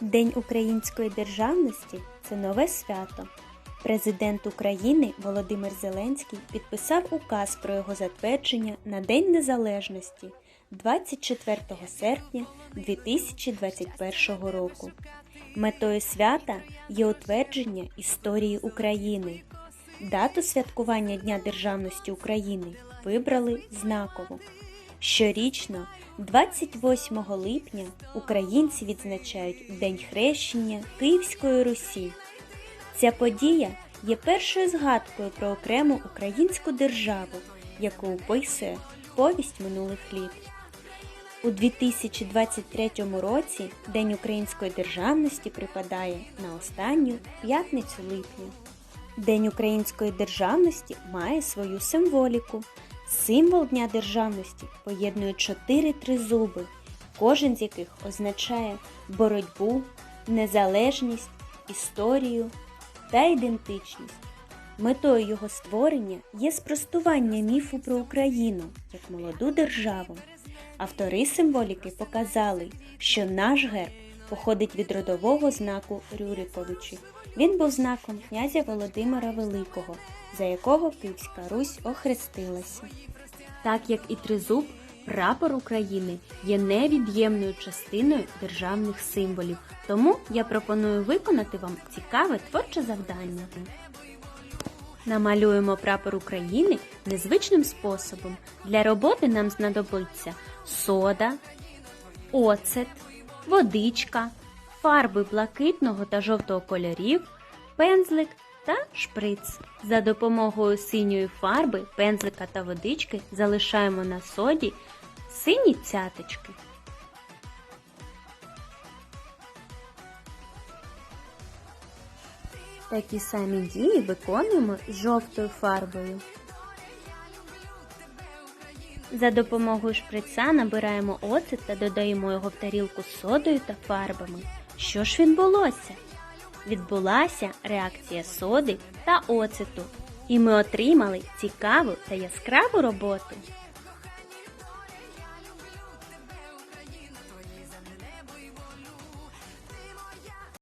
День української державності це нове свято. Президент України Володимир Зеленський підписав указ про його затвердження на День Незалежності 24 серпня 2021 року. Метою свята є утвердження історії України. Дату святкування Дня Державності України вибрали знаково. Щорічно, 28 липня, українці відзначають День хрещення Київської Русі. Ця подія є першою згадкою про окрему українську державу, яку описує повість минулих літ. У 2023 році День української державності припадає на останню п'ятницю липня. День української державності має свою символіку. Символ Дня державності поєднує чотири тризуби, кожен з яких означає боротьбу, незалежність, історію та ідентичність. Метою його створення є спростування міфу про Україну як молоду державу. Автори символіки показали, що наш герб походить від родового знаку Рюриковичі. Він був знаком князя Володимира Великого, за якого Київська Русь охрестилася. Так як і тризуб, прапор України є невід'ємною частиною державних символів. Тому я пропоную виконати вам цікаве творче завдання. Намалюємо прапор України незвичним способом. Для роботи нам знадобиться сода, оцет, водичка, фарби блакитного та жовтого кольорів, пензлик та шприц. За допомогою синьої фарби, пензлика та водички залишаємо на соді сині цяточки. Такі самі дії виконуємо з жовтою фарбою. За допомогою шприца набираємо оцет та додаємо його в тарілку з содою та фарбами. Що ж відбулося? Відбулася реакція соди та оцету, і ми отримали цікаву та яскраву роботу.